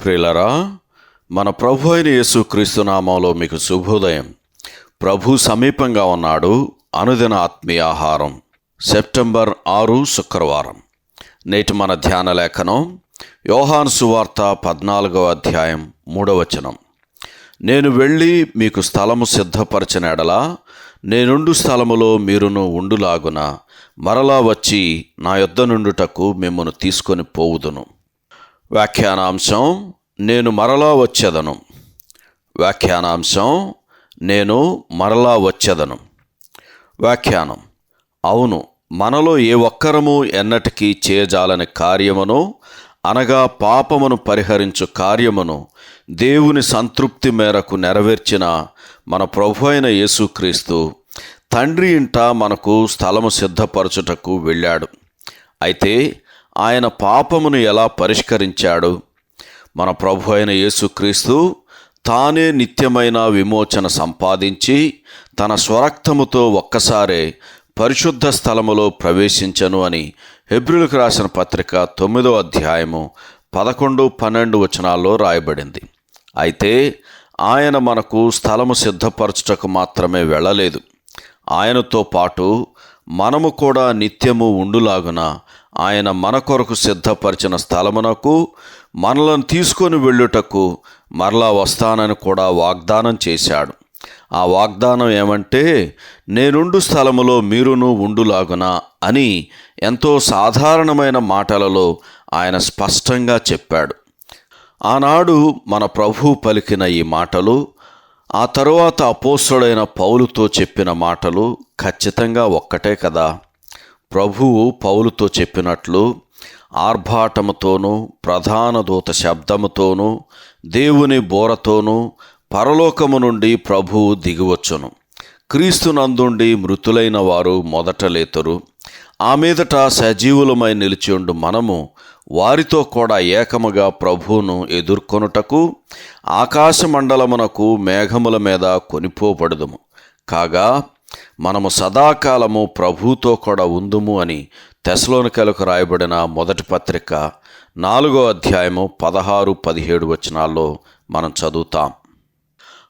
ప్రిలరా మన ప్రభు అయిన యేసుక్రీస్తు నామంలో మీకు శుభోదయం. ప్రభు సమీపంగా ఉన్నాడు అనుదిన ఆత్మీయ ఆహారం సెప్టెంబర్ ఆరు శుక్రవారం. నేటి మన ధ్యాన లేఖనం యోహాను సువార్త పద్నాలుగవ అధ్యాయం మూడవచనం నేను వెళ్ళి మీకు స్థలము సిద్ధపరచిన ఎడల నేనుండు స్థలములో మీరును ఉండులాగున మరలా వచ్చి నా యొద్ద నుండుటకు మిమ్మను తీసుకొని పోవుదును. వ్యాఖ్యానాంశం నేను మరలా వచ్చేదను. వ్యాఖ్యానాంశం నేను మరలా వచ్చేదను. వ్యాఖ్యానం. అవును మనలో ఏ ఒక్కరము ఎన్నటికీ చేయజాలని కార్యమును అనగా పాపమును పరిహరించు కార్యమును దేవుని సంతృప్తి మేరకు నెరవేర్చిన మన ప్రభు అయిన యేసుక్రీస్తు తండ్రి ఇంట మనకు స్థలము సిద్ధపరచుటకు వెళ్ళాడు. అయితే ఆయన పాపమును ఎలా పరిష్కరించాడు? మన ప్రభు అయిన యేసుక్రీస్తు తానే నిత్యమైన విమోచన సంపాదించి తన స్వరక్తముతో ఒక్కసారే పరిశుద్ధ స్థలములో ప్రవేశించను అని హెబ్రిలకు రాసిన పత్రిక తొమ్మిదో అధ్యాయము పదకొండు పన్నెండు వచనాల్లో రాయబడింది. అయితే ఆయన మనకు స్థలము సిద్ధపరచుటకు మాత్రమే వెళ్ళలేదు. ఆయనతో పాటు మనము కూడా నిత్యము ఉండులాగున ఆయన మన కొరకు సిద్ధపరిచిన స్థలమునకు మనలను తీసుకొని వెళ్ళుటకు మరలా వస్తానని కూడా వాగ్దానం చేశాడు. ఆ వాగ్దానం ఏమంటే నేనుండు స్థలములో మీరును ఉండులాగున అని ఎంతో సాధారణమైన మాటలలో ఆయన స్పష్టంగా చెప్పాడు. ఆనాడు మన ప్రభు పలికిన ఈ మాటలు ఆ తరువాత అపోస్తుడైన పౌలుతో చెప్పిన మాటలు ఖచ్చితంగా ఒక్కటే కదా. ప్రభువు పౌలుతో చెప్పినట్లు ఆర్భాటముతోనూ ప్రధాన దూత శబ్దముతోనూ దేవుని బోరతోనూ పరలోకము నుండి ప్రభువు దిగివచ్చును. క్రీస్తునందుండి మృతులైన వారు మొదట లేతురు. ఆ మీదట సజీవులమై నిలిచియుండు మనము వారితో కూడా ఏకముగా ప్రభువును ఎదుర్కొనుటకు ఆకాశమండలమునకు మేఘముల మీద కొనిపోబడదుము. కాగా మనము సదాకాలము ప్రభుతో కూడా ఉందుము అని తెసలోనికలకు రాయబడిన మొదటి పత్రిక నాలుగో అధ్యాయము పదహారు పదిహేడు వచనాల్లో మనం చదువుతాం.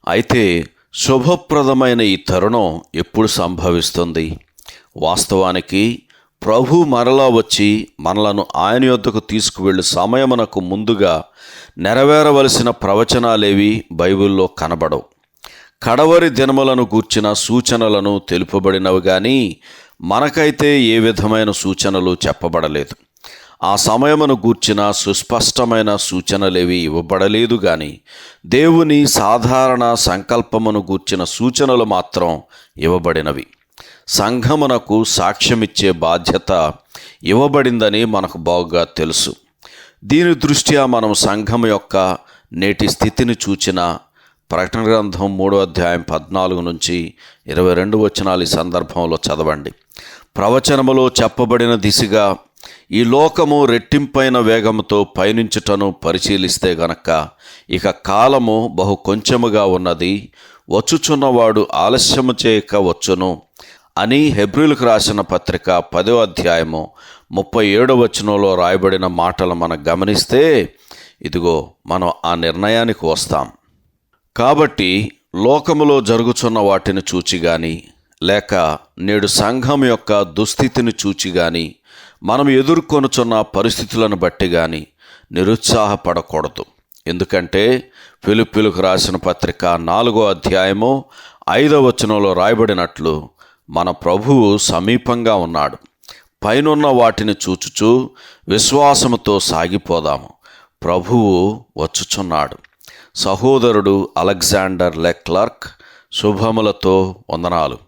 అయితే శుభప్రదమైన ఈ తరుణం ఎప్పుడు సంభవిస్తుంది? వాస్తవానికి ప్రభు మరలా వచ్చి మనలను ఆయన యొద్దకు తీసుకువెళ్ళు సమయమునకు ముందుగా నెరవేరవలసిన ప్రవచనాలేవి బైబిల్లో కనబడవు. కడవరి దినములను గూర్చిన సూచనలను తెలుపబడినవి కానీ మనకైతే ఏ విధమైన సూచనలు చెప్పబడలేదు. ఆ సమయమును గూర్చిన సుస్పష్టమైన సూచనలేవి ఇవ్వబడలేదు గాని దేవుని సాధారణ సంకల్పమును గూర్చిన సూచనలు మాత్రం ఇవ్వబడినవి. సంఘమునకు సాక్ష్యమిచ్చే బాధ్యత ఇవ్వబడిందని మనకు బాగుగా తెలుసు. దీని దృష్ట్యా మనం సంఘం యొక్క నేటి స్థితిని చూచిన ప్రకటన గ్రంథం మూడో అధ్యాయం పద్నాలుగు నుంచి ఇరవై రెండు వచనాలు ఈ సందర్భంలో చదవండి. ప్రవచనములో చెప్పబడిన దిశగా ఈ లోకము రెట్టింపైన వేగముతో పయనించుటను పరిశీలిస్తే గనక ఇక కాలము బహు కొంచెముగా ఉన్నది. వచ్చుచున్నవాడు ఆలస్యము చేయక వచ్చును. అని హెబ్రిల్కు రాసిన పత్రిక పదో అధ్యాయము ముప్పై ఏడో వచనంలో రాయబడిన మాటలు మనం గమనిస్తే ఇదిగో మనం ఆ నిర్ణయానికి వస్తాం. కాబట్టి లోకములో జరుగుచున్న వాటిని చూచి గాని లేక నేడు సంఘం యొక్క దుస్థితిని చూచి గాని మనం ఎదుర్కొనుచున్న పరిస్థితులను బట్టి గాని నిరుత్సాహపడకూడదు. ఎందుకంటే పిలుపులకు రాసిన పత్రిక నాలుగో అధ్యాయము ఐదో వచనంలో రాయబడినట్లు మన ప్రభువు సమీపంగా ఉన్నాడు. పైనున్న వాటిని చూచుచూ విశ్వాసముతో సాగిపోదాము. ప్రభువు వచ్చుచున్నాడు. సహోదరుడు అలెగ్జాండర్ లెక్లర్క్ శుభములతో వందనాలు.